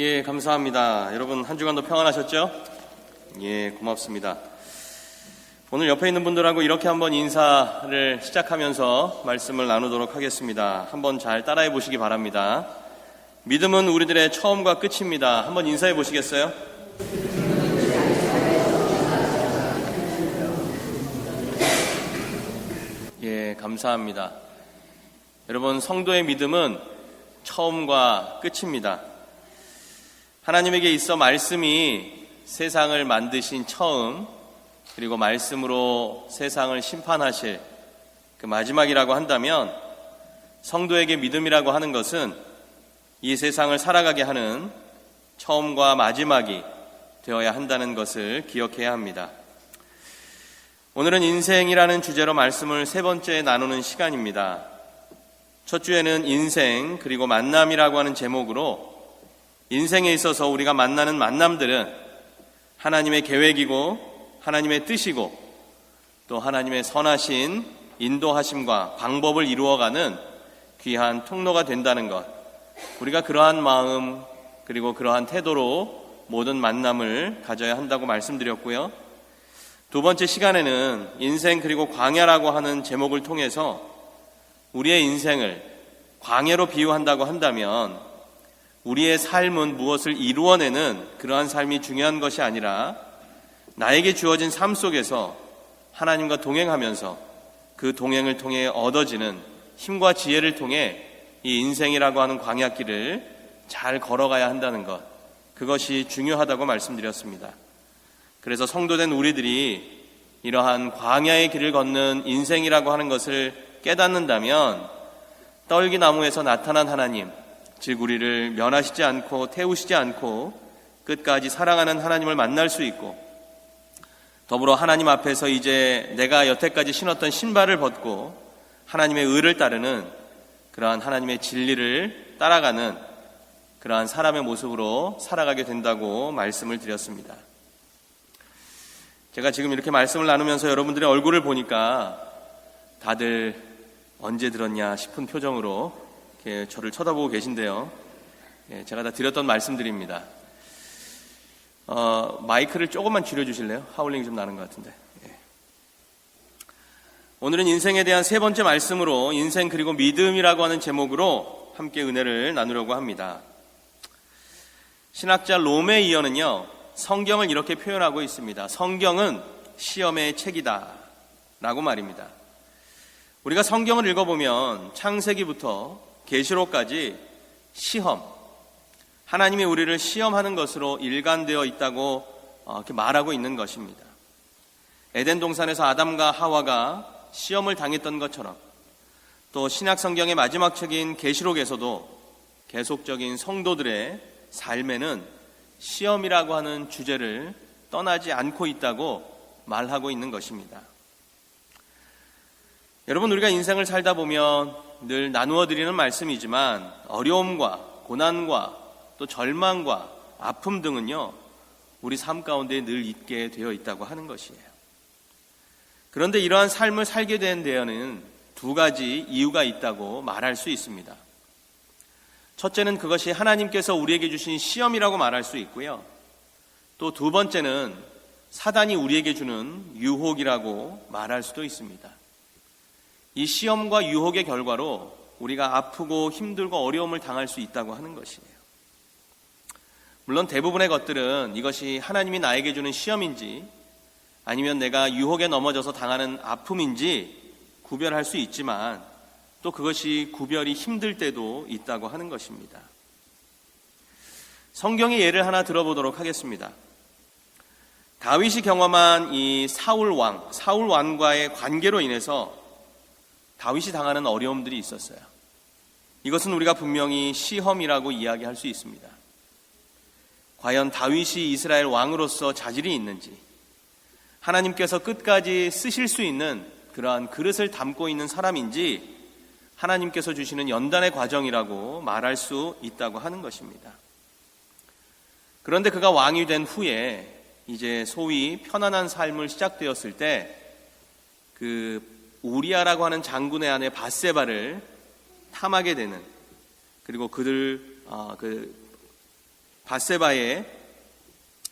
예, 감사합니다. 여러분 한 주간도 평안하셨죠? 예, 고맙습니다. 오늘 옆에 있는 분들하고 이렇게 한번 인사를 시작하면서 말씀을 나누도록 하겠습니다. 한번 잘 따라해 보시기 바랍니다. 믿음은 우리들의 처음과 끝입니다. 한번 인사해 보시겠어요? 예, 감사합니다. 여러분, 성도의 믿음은 처음과 끝입니다. 하나님에게 있어 말씀이 세상을 만드신 처음, 그리고 말씀으로 세상을 심판하실 그 마지막이라고 한다면 성도에게 믿음이라고 하는 것은 이 세상을 살아가게 하는 처음과 마지막이 되어야 한다는 것을 기억해야 합니다. 오늘은 인생이라는 주제로 말씀을 세 번째 나누는 시간입니다. 첫 주에는 인생 그리고 만남이라고 하는 제목으로 인생에 있어서 우리가 만나는 만남들은 하나님의 계획이고 하나님의 뜻이고 또 하나님의 선하신 인도하심과 방법을 이루어가는 귀한 통로가 된다는 것. 우리가 그러한 마음 그리고 그러한 태도로 모든 만남을 가져야 한다고 말씀드렸고요. 두 번째 시간에는 인생 그리고 광야라고 하는 제목을 통해서 우리의 인생을 광야로 비유한다고 한다면 우리의 삶은 무엇을 이루어내는 그러한 삶이 중요한 것이 아니라 나에게 주어진 삶 속에서 하나님과 동행하면서 그 동행을 통해 얻어지는 힘과 지혜를 통해 이 인생이라고 하는 광야길을 잘 걸어가야 한다는 것. 그것이 중요하다고 말씀드렸습니다. 그래서 성도된 우리들이 이러한 광야의 길을 걷는 인생이라고 하는 것을 깨닫는다면 떨기나무에서 나타난 하나님, 즉 우리를 면하시지 않고 태우시지 않고 끝까지 사랑하는 하나님을 만날 수 있고 더불어 하나님 앞에서 이제 내가 여태까지 신었던 신발을 벗고 하나님의 의를 따르는 그러한 하나님의 진리를 따라가는 그러한 사람의 모습으로 살아가게 된다고 말씀을 드렸습니다. 제가 지금 이렇게 말씀을 나누면서 여러분들의 얼굴을 보니까 다들 언제 들었냐 싶은 표정으로 이렇게 저를 쳐다보고 계신데요. 예, 제가 다 드렸던 말씀드립니다. 어, 마이크를 조금만 줄여주실래요? 하울링이 좀 나는 것 같은데. 예. 오늘은 인생에 대한 세 번째 말씀으로 인생 그리고 믿음이라고 하는 제목으로 함께 은혜를 나누려고 합니다. 신학자 로메이어는요, 성경을 이렇게 표현하고 있습니다. 성경은 시험의 책이다. 라고 말입니다. 우리가 성경을 읽어보면 창세기부터 계시록까지 시험, 하나님이 우리를 시험하는 것으로 일관되어 있다고 어, 이렇게 말하고 있는 것입니다. 에덴 동산에서 아담과 하와가 시험을 당했던 것처럼 또 신약 성경의 마지막 책인 계시록에서도 계속적인 성도들의 삶에는 시험이라고 하는 주제를 떠나지 않고 있다고 말하고 있는 것입니다. 여러분, 우리가 인생을 살다 보면 늘 나누어 드리는 말씀이지만 어려움과 고난과 또 절망과 아픔 등은요, 우리 삶 가운데 늘 있게 되어 있다고 하는 것이에요. 그런데 이러한 삶을 살게 된 데에는 두 가지 이유가 있다고 말할 수 있습니다. 첫째는 그것이 하나님께서 우리에게 주신 시험이라고 말할 수 있고요. 또 두 번째는 사단이 우리에게 주는 유혹이라고 말할 수도 있습니다. 이 시험과 유혹의 결과로 우리가 아프고 힘들고 어려움을 당할 수 있다고 하는 것이에요. 물론 대부분의 것들은 이것이 하나님이 나에게 주는 시험인지 아니면 내가 유혹에 넘어져서 당하는 아픔인지 구별할 수 있지만 또 그것이 구별이 힘들 때도 있다고 하는 것입니다. 성경의 예를 하나 들어보도록 하겠습니다. 다윗이 경험한 이 사울 왕, 사울 왕과의 관계로 인해서 다윗이 당하는 어려움들이 있었어요. 이것은 우리가 분명히 시험이라고 이야기할 수 있습니다. 과연 다윗이 이스라엘 왕으로서 자질이 있는지, 하나님께서 끝까지 쓰실 수 있는 그러한 그릇을 담고 있는 사람인지, 하나님께서 주시는 연단의 과정이라고 말할 수 있다고 하는 것입니다. 그런데 그가 왕이 된 후에 이제 소위 편안한 삶을 시작되었을 때 그 우리아라고 하는 장군의 아내 바세바를 탐하게 되는 그리고 그들 어, 그 바세바의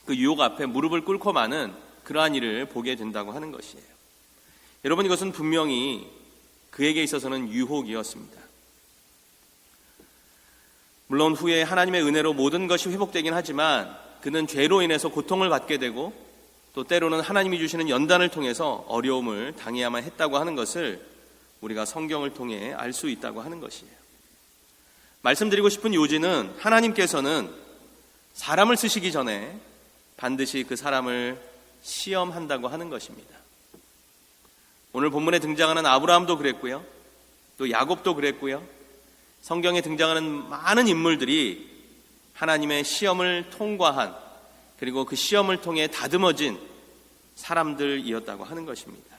그 유혹 앞에 무릎을 꿇고 마는 그러한 일을 보게 된다고 하는 것이에요. 여러분 이것은 분명히 그에게 있어서는 유혹이었습니다. 물론 후에 하나님의 은혜로 모든 것이 회복되긴 하지만 그는 죄로 인해서 고통을 받게 되고 또 때로는 하나님이 주시는 연단을 통해서 어려움을 당해야만 했다고 하는 것을 우리가 성경을 통해 알 수 있다고 하는 것이에요. 말씀드리고 싶은 요지는 하나님께서는 사람을 쓰시기 전에 반드시 그 사람을 시험한다고 하는 것입니다. 오늘 본문에 등장하는 아브라함도 그랬고요. 또 야곱도 그랬고요. 성경에 등장하는 많은 인물들이 하나님의 시험을 통과한 그리고 그 시험을 통해 다듬어진 사람들이었다고 하는 것입니다.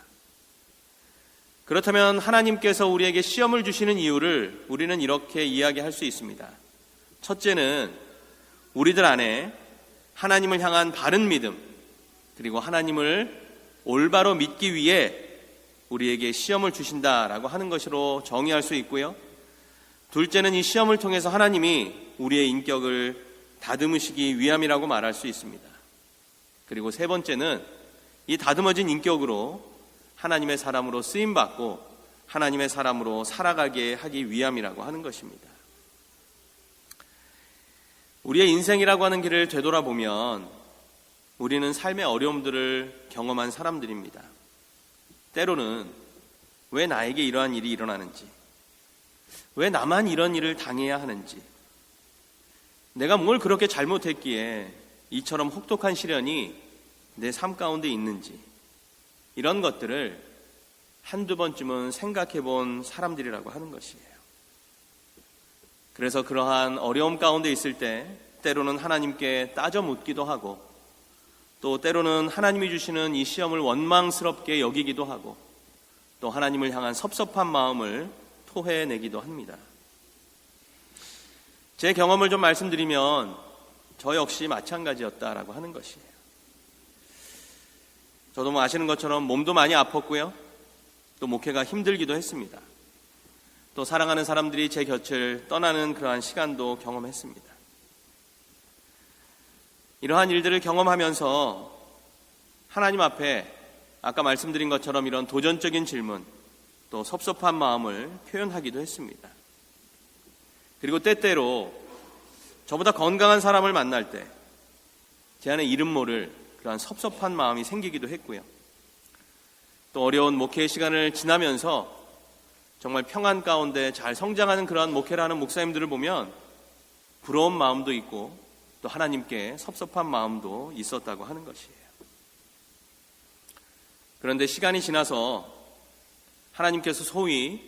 그렇다면 하나님께서 우리에게 시험을 주시는 이유를 우리는 이렇게 이야기할 수 있습니다. 첫째는 우리들 안에 하나님을 향한 바른 믿음, 그리고 하나님을 올바로 믿기 위해 우리에게 시험을 주신다라고 하는 것으로 정의할 수 있고요. 둘째는 이 시험을 통해서 하나님이 우리의 인격을 다듬으시기 위함이라고 말할 수 있습니다. 그리고 세 번째는 이 다듬어진 인격으로 하나님의 사람으로 쓰임 받고 하나님의 사람으로 살아가게 하기 위함이라고 하는 것입니다. 우리의 인생이라고 하는 길을 되돌아보면 우리는 삶의 어려움들을 경험한 사람들입니다. 때로는 왜 나에게 이러한 일이 일어나는지, 왜 나만 이런 일을 당해야 하는지, 내가 뭘 그렇게 잘못했기에 이처럼 혹독한 시련이 내 삶 가운데 있는지, 이런 것들을 한두 번쯤은 생각해 본 사람들이라고 하는 것이에요. 그래서 그러한 어려움 가운데 있을 때 때로는 하나님께 따져 묻기도 하고 또 때로는 하나님이 주시는 이 시험을 원망스럽게 여기기도 하고 또 하나님을 향한 섭섭한 마음을 토해내기도 합니다. 제 경험을 좀 말씀드리면 저 역시 마찬가지였다라고 하는 것이에요. 저도 뭐 아시는 것처럼 몸도 많이 아팠고요. 또 목회가 힘들기도 했습니다. 또 사랑하는 사람들이 제 곁을 떠나는 그러한 시간도 경험했습니다. 이러한 일들을 경험하면서 하나님 앞에 아까 말씀드린 것처럼 이런 도전적인 질문 또 섭섭한 마음을 표현하기도 했습니다. 그리고 때때로 저보다 건강한 사람을 만날 때 제 안에 이름 모를 그러한 섭섭한 마음이 생기기도 했고요. 또 어려운 목회의 시간을 지나면서 정말 평안 가운데 잘 성장하는 그러한 목회를 하는 목사님들을 보면 부러운 마음도 있고 또 하나님께 섭섭한 마음도 있었다고 하는 것이에요. 그런데 시간이 지나서 하나님께서 소위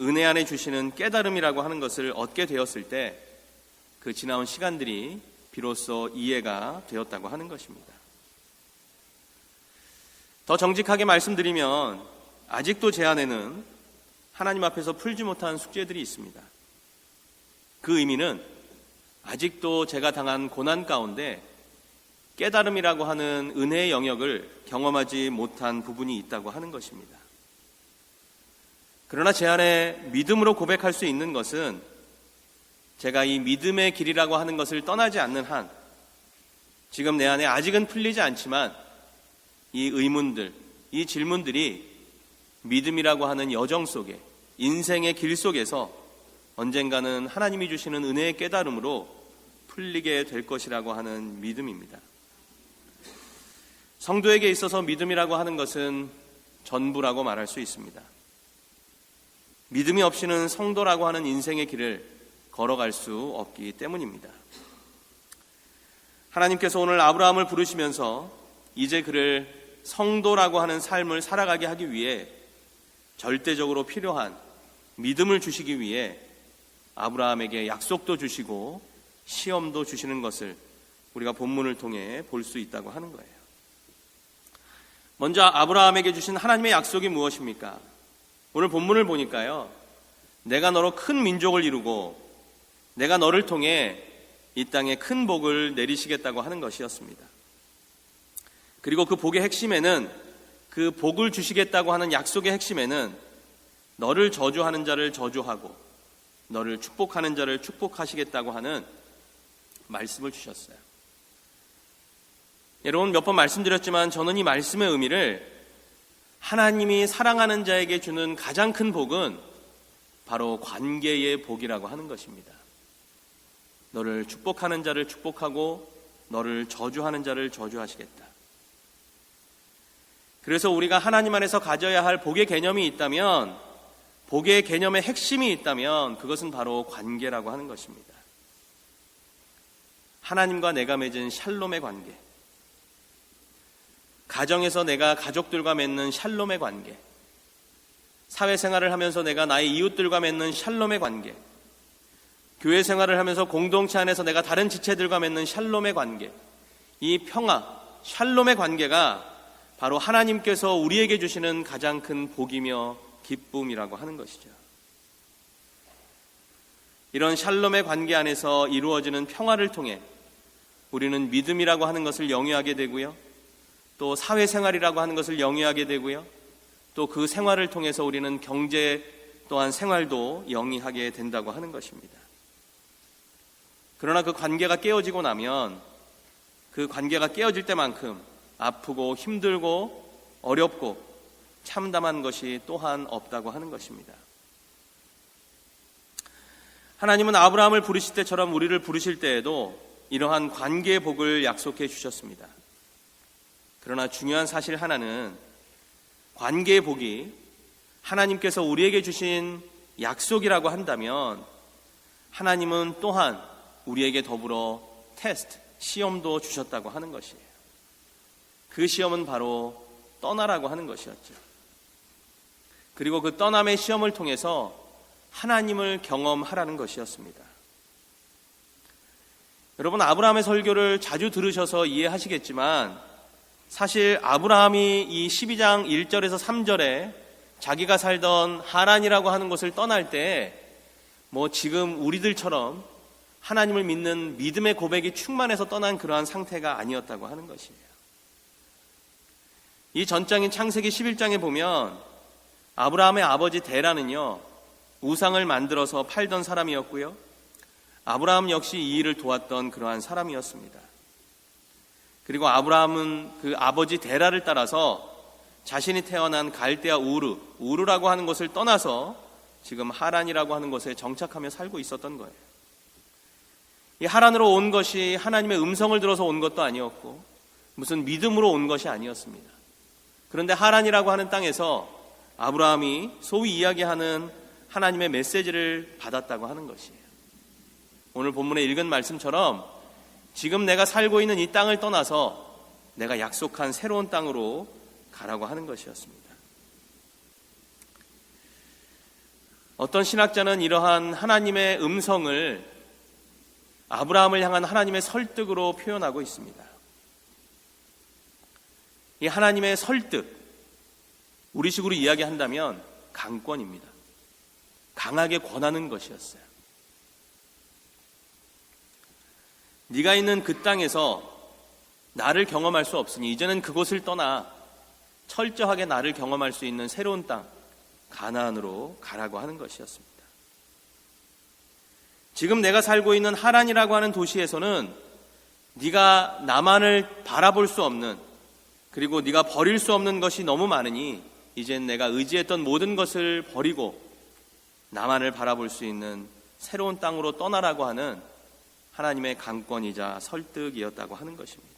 은혜 안에 주시는 깨달음이라고 하는 것을 얻게 되었을 때 그 지나온 시간들이 비로소 이해가 되었다고 하는 것입니다. 더 정직하게 말씀드리면 아직도 제 안에는 하나님 앞에서 풀지 못한 숙제들이 있습니다. 그 의미는 아직도 제가 당한 고난 가운데 깨달음이라고 하는 은혜의 영역을 경험하지 못한 부분이 있다고 하는 것입니다. 그러나 제 안에 믿음으로 고백할 수 있는 것은 제가 이 믿음의 길이라고 하는 것을 떠나지 않는 한 지금 내 안에 아직은 풀리지 않지만 이 의문들, 이 질문들이 믿음이라고 하는 여정 속에 인생의 길 속에서 언젠가는 하나님이 주시는 은혜의 깨달음으로 풀리게 될 것이라고 하는 믿음입니다. 성도에게 있어서 믿음이라고 하는 것은 전부라고 말할 수 있습니다. 믿음이 없이는 성도라고 하는 인생의 길을 걸어갈 수 없기 때문입니다. 하나님께서 오늘 아브라함을 부르시면서 이제 그를 성도라고 하는 삶을 살아가게 하기 위해 절대적으로 필요한 믿음을 주시기 위해 아브라함에게 약속도 주시고 시험도 주시는 것을 우리가 본문을 통해 볼 수 있다고 하는 거예요. 먼저 아브라함에게 주신 하나님의 약속이 무엇입니까? 오늘 본문을 보니까요. 내가 너로 큰 민족을 이루고 내가 너를 통해 이 땅에 큰 복을 내리시겠다고 하는 것이었습니다. 그리고 그 복의 핵심에는 그 복을 주시겠다고 하는 약속의 핵심에는 너를 저주하는 자를 저주하고 너를 축복하는 자를 축복하시겠다고 하는 말씀을 주셨어요. 여러분 몇 번 말씀드렸지만 저는 이 말씀의 의미를 하나님이 사랑하는 자에게 주는 가장 큰 복은 바로 관계의 복이라고 하는 것입니다. 너를 축복하는 자를 축복하고 너를 저주하는 자를 저주하시겠다. 그래서 우리가 하나님 안에서 가져야 할 복의 개념이 있다면 복의 개념의 핵심이 있다면 그것은 바로 관계라고 하는 것입니다. 하나님과 내가 맺은 샬롬의 관계. 가정에서 내가 가족들과 맺는 샬롬의 관계. 사회생활을 하면서 내가 나의 이웃들과 맺는 샬롬의 관계. 교회 생활을 하면서 공동체 안에서 내가 다른 지체들과 맺는 샬롬의 관계. 이 평화, 샬롬의 관계가 바로 하나님께서 우리에게 주시는 가장 큰 복이며 기쁨이라고 하는 것이죠. 이런 샬롬의 관계 안에서 이루어지는 평화를 통해 우리는 믿음이라고 하는 것을 영위하게 되고요. 또 사회생활이라고 하는 것을 영위하게 되고요. 또 그 생활을 통해서 우리는 경제 또한 생활도 영위하게 된다고 하는 것입니다. 그러나 그 관계가 깨어지고 나면 그 관계가 깨어질 때만큼 아프고 힘들고 어렵고 참담한 것이 또한 없다고 하는 것입니다. 하나님은 아브라함을 부르실 때처럼 우리를 부르실 때에도 이러한 관계의 복을 약속해 주셨습니다. 그러나 중요한 사실 하나는 관계의 복이 하나님께서 우리에게 주신 약속이라고 한다면 하나님은 또한 우리에게 더불어 테스트, 시험도 주셨다고 하는 것이에요. 그 시험은 바로 떠나라고 하는 것이었죠. 그리고 그 떠남의 시험을 통해서 하나님을 경험하라는 것이었습니다. 여러분, 아브라함의 설교를 자주 들으셔서 이해하시겠지만 사실 아브라함이 이 12장 1절에서 3절에 자기가 살던 하란이라고 하는 곳을 떠날 때 뭐 지금 우리들처럼 하나님을 믿는 믿음의 고백이 충만해서 떠난 그러한 상태가 아니었다고 하는 것이에요. 이 전장인 창세기 11장에 보면 아브라함의 아버지 데라는요, 우상을 만들어서 팔던 사람이었고요. 아브라함 역시 이 일을 도왔던 그러한 사람이었습니다. 그리고 아브라함은 그 아버지 데라를 따라서 자신이 태어난 갈대아 우르, 우르라고 하는 곳을 떠나서 지금 하란이라고 하는 곳에 정착하며 살고 있었던 거예요. 이 하란으로 온 것이 하나님의 음성을 들어서 온 것도 아니었고 무슨 믿음으로 온 것이 아니었습니다. 그런데 하란이라고 하는 땅에서 아브라함이 소위 이야기하는 하나님의 메시지를 받았다고 하는 것이에요. 오늘 본문에 읽은 말씀처럼 지금 내가 살고 있는 이 땅을 떠나서 내가 약속한 새로운 땅으로 가라고 하는 것이었습니다. 어떤 신학자는 이러한 하나님의 음성을 아브라함을 향한 하나님의 설득으로 표현하고 있습니다. 이 하나님의 설득, 우리식으로 이야기한다면 강권입니다. 강하게 권하는 것이었어요. 네가 있는 그 땅에서 나를 경험할 수 없으니 이제는 그곳을 떠나 철저하게 나를 경험할 수 있는 새로운 땅 가나안으로 가라고 하는 것이었습니다. 지금 내가 살고 있는 하란이라고 하는 도시에서는 네가 나만을 바라볼 수 없는 그리고 네가 버릴 수 없는 것이 너무 많으니 이젠 내가 의지했던 모든 것을 버리고 나만을 바라볼 수 있는 새로운 땅으로 떠나라고 하는 하나님의 강권이자 설득이었다고 하는 것입니다.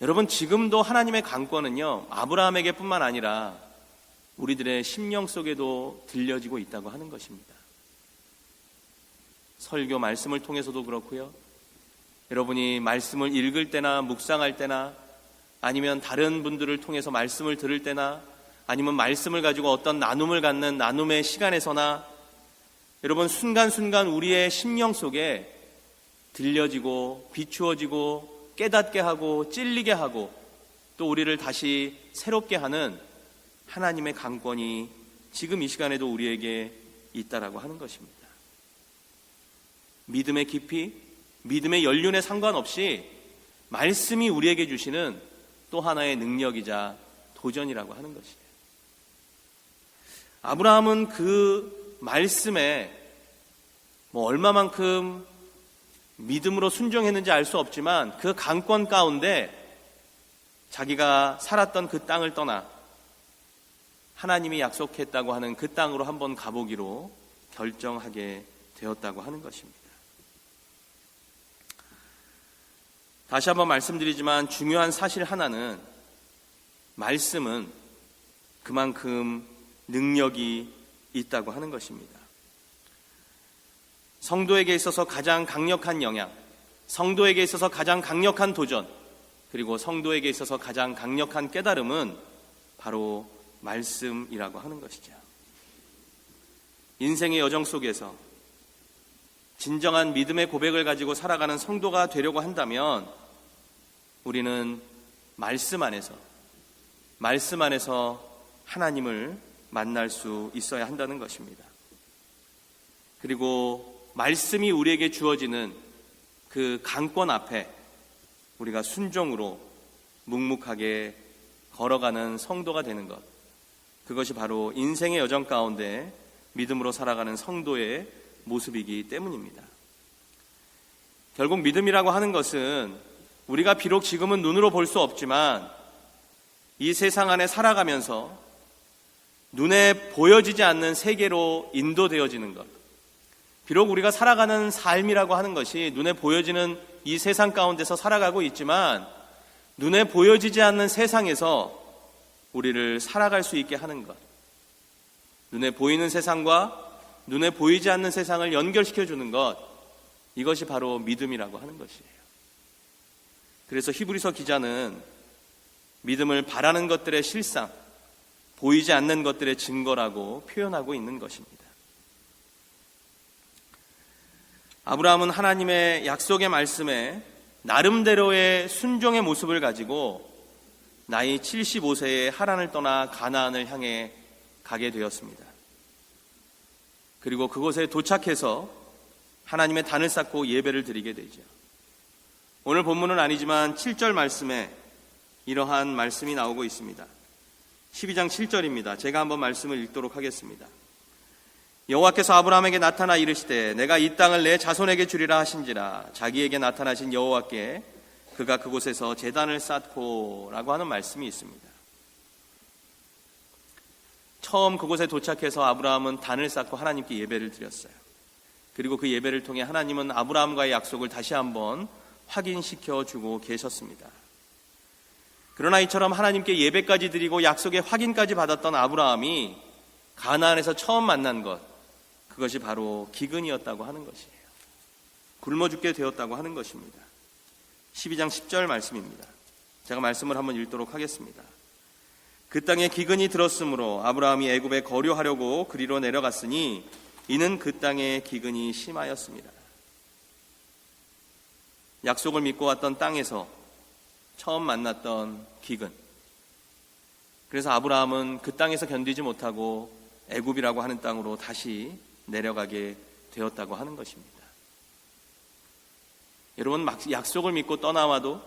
여러분, 지금도 하나님의 강권은요, 아브라함에게 뿐만 아니라 우리들의 심령 속에도 들려지고 있다고 하는 것입니다. 설교 말씀을 통해서도 그렇고요. 여러분이 말씀을 읽을 때나 묵상할 때나 아니면 다른 분들을 통해서 말씀을 들을 때나 아니면 말씀을 가지고 어떤 나눔을 갖는 나눔의 시간에서나 여러분 순간순간 우리의 심령 속에 들려지고 비추어지고 깨닫게 하고 찔리게 하고 또 우리를 다시 새롭게 하는 하나님의 강권이 지금 이 시간에도 우리에게 있다라고 하는 것입니다. 믿음의 깊이, 믿음의 연륜에 상관없이 말씀이 우리에게 주시는 또 하나의 능력이자 도전이라고 하는 것이에요. 아브라함은 그 말씀에 뭐 얼마만큼 믿음으로 순종했는지 알 수 없지만 그 강권 가운데 자기가 살았던 그 땅을 떠나 하나님이 약속했다고 하는 그 땅으로 한번 가보기로 결정하게 되었다고 하는 것입니다. 다시 한번 말씀드리지만 중요한 사실 하나는 말씀은 그만큼 능력이 있다고 하는 것입니다. 성도에게 있어서 가장 강력한 영향, 성도에게 있어서 가장 강력한 도전, 그리고 성도에게 있어서 가장 강력한 깨달음은 바로 말씀이라고 하는 것이죠. 인생의 여정 속에서 진정한 믿음의 고백을 가지고 살아가는 성도가 되려고 한다면 우리는 말씀 안에서, 말씀 안에서 하나님을 만날 수 있어야 한다는 것입니다. 그리고 말씀이 우리에게 주어지는 그 강권 앞에 우리가 순종으로 묵묵하게 걸어가는 성도가 되는 것. 그것이 바로 인생의 여정 가운데 믿음으로 살아가는 성도의 모습이기 때문입니다. 결국 믿음이라고 하는 것은 우리가 비록 지금은 눈으로 볼 수 없지만 이 세상 안에 살아가면서 눈에 보여지지 않는 세계로 인도되어지는 것. 비록 우리가 살아가는 삶이라고 하는 것이 눈에 보여지는 이 세상 가운데서 살아가고 있지만 눈에 보여지지 않는 세상에서 우리를 살아갈 수 있게 하는 것. 눈에 보이는 세상과 눈에 보이지 않는 세상을 연결시켜 주는 것. 이것이 바로 믿음이라고 하는 것이에요. 그래서 히브리서 기자는 믿음을 바라는 것들의 실상, 보이지 않는 것들의 증거라고 표현하고 있는 것입니다. 아브라함은 하나님의 약속의 말씀에 나름대로의 순종의 모습을 가지고 나이 75세에 하란을 떠나 가나안을 향해 가게 되었습니다. 그리고 그곳에 도착해서 하나님의 단을 쌓고 예배를 드리게 되죠. 오늘 본문은 아니지만 7절 말씀에 이러한 말씀이 나오고 있습니다. 12장 7절입니다. 제가 한번 말씀을 읽도록 하겠습니다. 여호와께서 아브라함에게 나타나 이르시되 내가 이 땅을 내 자손에게 주리라 하신지라 자기에게 나타나신 여호와께 그가 그곳에서 재단을 쌓고라고 하는 말씀이 있습니다. 처음 그곳에 도착해서 아브라함은 단을 쌓고 하나님께 예배를 드렸어요. 그리고 그 예배를 통해 하나님은 아브라함과의 약속을 다시 한번 확인시켜 주고 계셨습니다. 그러나 이처럼 하나님께 예배까지 드리고 약속의 확인까지 받았던 아브라함이 가나안에서 처음 만난 것 그것이 바로 기근이었다고 하는 것이에요. 굶어 죽게 되었다고 하는 것입니다. 12장 10절 말씀입니다. 제가 말씀을 한번 읽도록 하겠습니다. 그 땅에 기근이 들었으므로 아브라함이 애굽에 거류하려고 그리로 내려갔으니 이는 그 땅에 기근이 심하였습니다. 약속을 믿고 왔던 땅에서 처음 만났던 기근. 그래서 아브라함은 그 땅에서 견디지 못하고 애굽이라고 하는 땅으로 다시 내려가게 되었다고 하는 것입니다. 여러분 약속을 믿고 떠나와도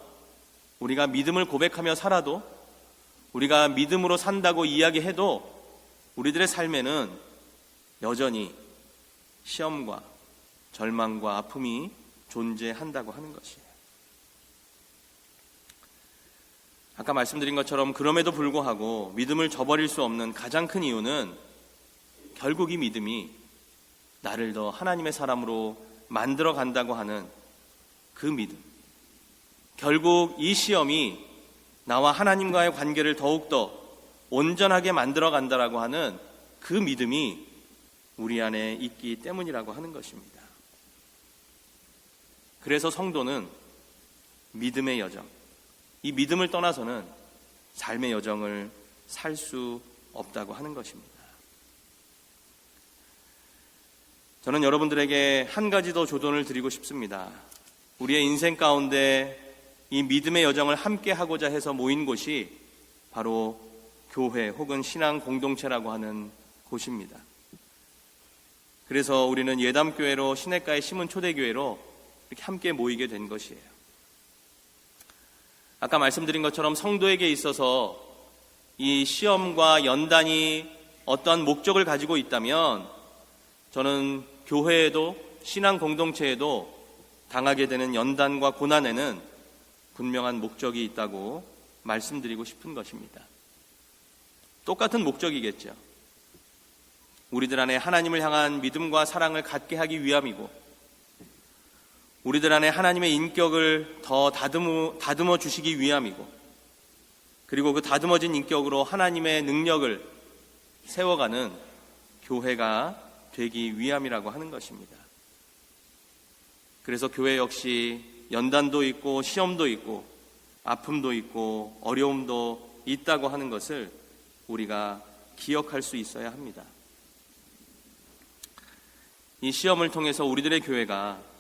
우리가 믿음을 고백하며 살아도 우리가 믿음으로 산다고 이야기해도 우리들의 삶에는 여전히 시험과 절망과 아픔이 존재한다고 하는 것이에요. 아까 말씀드린 것처럼 그럼에도 불구하고 믿음을 저버릴 수 없는 가장 큰 이유는 결국 이 믿음이 나를 더 하나님의 사람으로 만들어 간다고 하는 그 믿음. 결국 이 시험이 나와 하나님과의 관계를 더욱더 온전하게 만들어 간다라고 하는 그 믿음이 우리 안에 있기 때문이라고 하는 것입니다. 그래서 성도는 믿음의 여정, 이 믿음을 떠나서는 삶의 여정을 살 수 없다고 하는 것입니다. 저는 여러분들에게 한 가지 더 조언을 드리고 싶습니다. 우리의 인생 가운데 이 믿음의 여정을 함께 하고자 해서 모인 곳이 바로 교회 혹은 신앙 공동체라고 하는 곳입니다. 그래서 우리는 예담교회로 시내가의 심은 초대교회로 이렇게 함께 모이게 된 것이에요. 아까 말씀드린 것처럼 성도에게 있어서 이 시험과 연단이 어떠한 목적을 가지고 있다면 저는 교회에도 신앙 공동체에도 당하게 되는 연단과 고난에는 분명한 목적이 있다고 말씀드리고 싶은 것입니다. 똑같은 목적이겠죠. 우리들 안에 하나님을 향한 믿음과 사랑을 갖게 하기 위함이고, 우리들 안에 하나님의 인격을 더 다듬어, 다듬어 주시기 위함이고, 그리고 그 다듬어진 인격으로 하나님의 능력을 세워가는 교회가 되기 위함이라고 하는 것입니다. 그래서 교회 역시 연단도 있고 시험도 있고 아픔도 있고 어려움도 있다고 하는 것을 우리가 기억할 수 있어야 합니다. 이 시험을 통해서 우리들의 교회가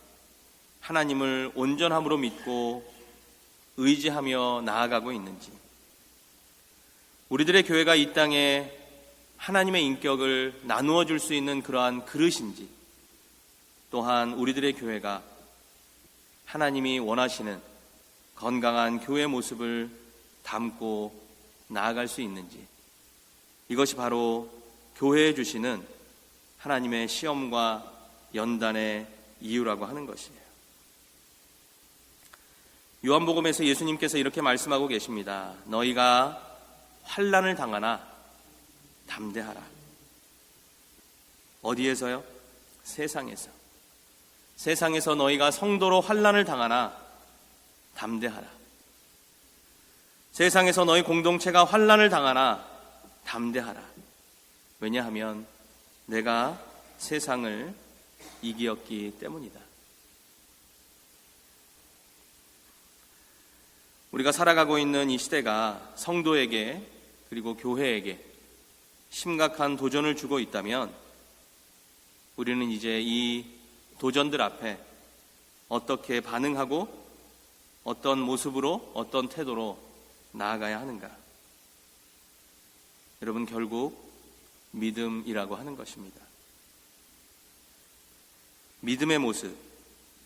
하나님을 온전함으로 믿고 의지하며 나아가고 있는지, 우리들의 교회가 이 땅에 하나님의 인격을 나누어 줄 수 있는 그러한 그릇인지, 또한 우리들의 교회가 하나님이 원하시는 건강한 교회 모습을 담고 나아갈 수 있는지, 이것이 바로 교회에 주시는 하나님의 시험과 연단의 이유라고 하는 것이에요. 요한복음에서 예수님께서 이렇게 말씀하고 계십니다. 너희가 환란을 당하나 담대하라. 어디에서요? 세상에서. 세상에서 너희가 성도로 환란을 당하나 담대하라. 세상에서 너희 공동체가 환란을 당하나 담대하라. 왜냐하면 내가 세상을 이기었기 때문이다. 우리가 살아가고 있는 이 시대가 성도에게 그리고 교회에게 심각한 도전을 주고 있다면 우리는 이제 이 도전들 앞에 어떻게 반응하고 어떤 모습으로 어떤 태도로 나아가야 하는가? 여러분 결국 믿음이라고 하는 것입니다. 믿음의 모습,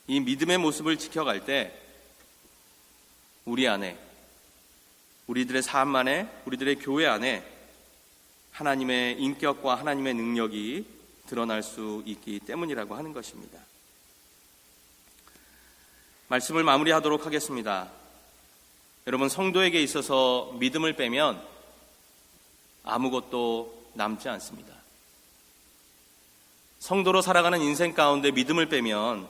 이 믿음의 모습을 지켜갈 때 우리 안에, 우리들의 삶 안에, 우리들의 교회 안에 하나님의 인격과 하나님의 능력이 드러날 수 있기 때문이라고 하는 것입니다. 말씀을 마무리하도록 하겠습니다. 여러분, 성도에게 있어서 믿음을 빼면 아무것도 남지 않습니다. 성도로 살아가는 인생 가운데 믿음을 빼면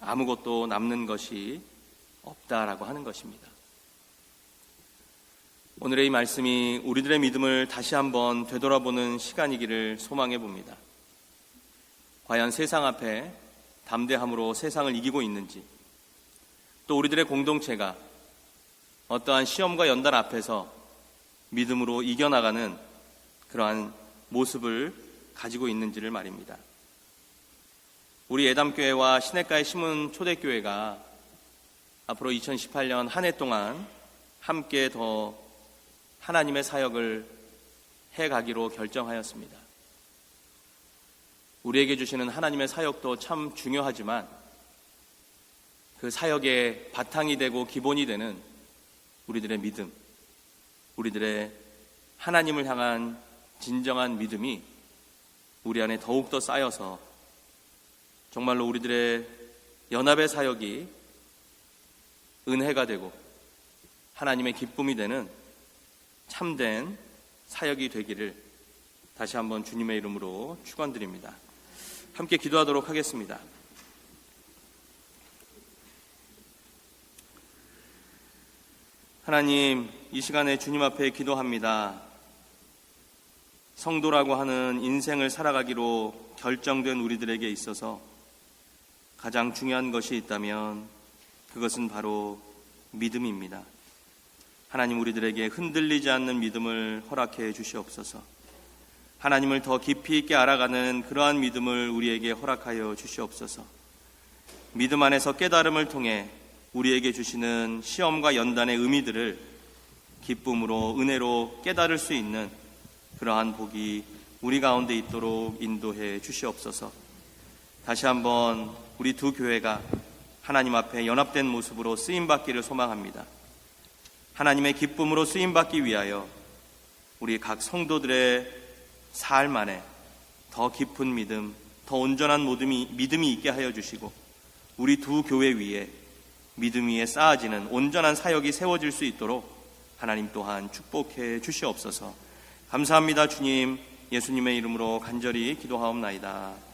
아무것도 남는 것이 없다라고 하는 것입니다. 오늘의 이 말씀이 우리들의 믿음을 다시 한번 되돌아보는 시간이기를 소망해 봅니다. 과연 세상 앞에 담대함으로 세상을 이기고 있는지, 또 우리들의 공동체가 어떠한 시험과 연단 앞에서 믿음으로 이겨나가는 그러한 모습을 가지고 있는지를 말입니다. 우리 예담교회와 시내가의 심은 초대교회가 앞으로 2018년 한 해 동안 함께 더 하나님의 사역을 해 가기로 결정하였습니다. 우리에게 주시는 하나님의 사역도 참 중요하지만 그 사역의 바탕이 되고 기본이 되는 우리들의 믿음, 우리들의 하나님을 향한 진정한 믿음이 우리 안에 더욱더 쌓여서 정말로 우리들의 연합의 사역이 은혜가 되고 하나님의 기쁨이 되는 참된 사역이 되기를 다시 한번 주님의 이름으로 축원드립니다. 함께 기도하도록 하겠습니다. 하나님, 이 시간에 주님 앞에 기도합니다. 성도라고 하는 인생을 살아가기로 결정된 우리들에게 있어서 가장 중요한 것이 있다면 그것은 바로 믿음입니다. 하나님 우리들에게 흔들리지 않는 믿음을 허락해 주시옵소서. 하나님을 더 깊이 있게 알아가는 그러한 믿음을 우리에게 허락하여 주시옵소서. 믿음 안에서 깨달음을 통해 우리에게 주시는 시험과 연단의 의미들을 기쁨으로 은혜로 깨달을 수 있는 그러한 복이 우리 가운데 있도록 인도해 주시옵소서. 다시 한번 우리 두 교회가 하나님 앞에 연합된 모습으로 쓰임 받기를 소망합니다. 하나님의 기쁨으로 쓰임 받기 위하여 우리 각 성도들의 삶 안에 더 깊은 믿음, 더 온전한 믿음이, 믿음이 있게 하여 주시고 우리 두 교회 위에 믿음 위에 쌓아지는 온전한 사역이 세워질 수 있도록 하나님 또한 축복해 주시옵소서. 감사합니다, 주님. 예수님의 이름으로 간절히 기도하옵나이다.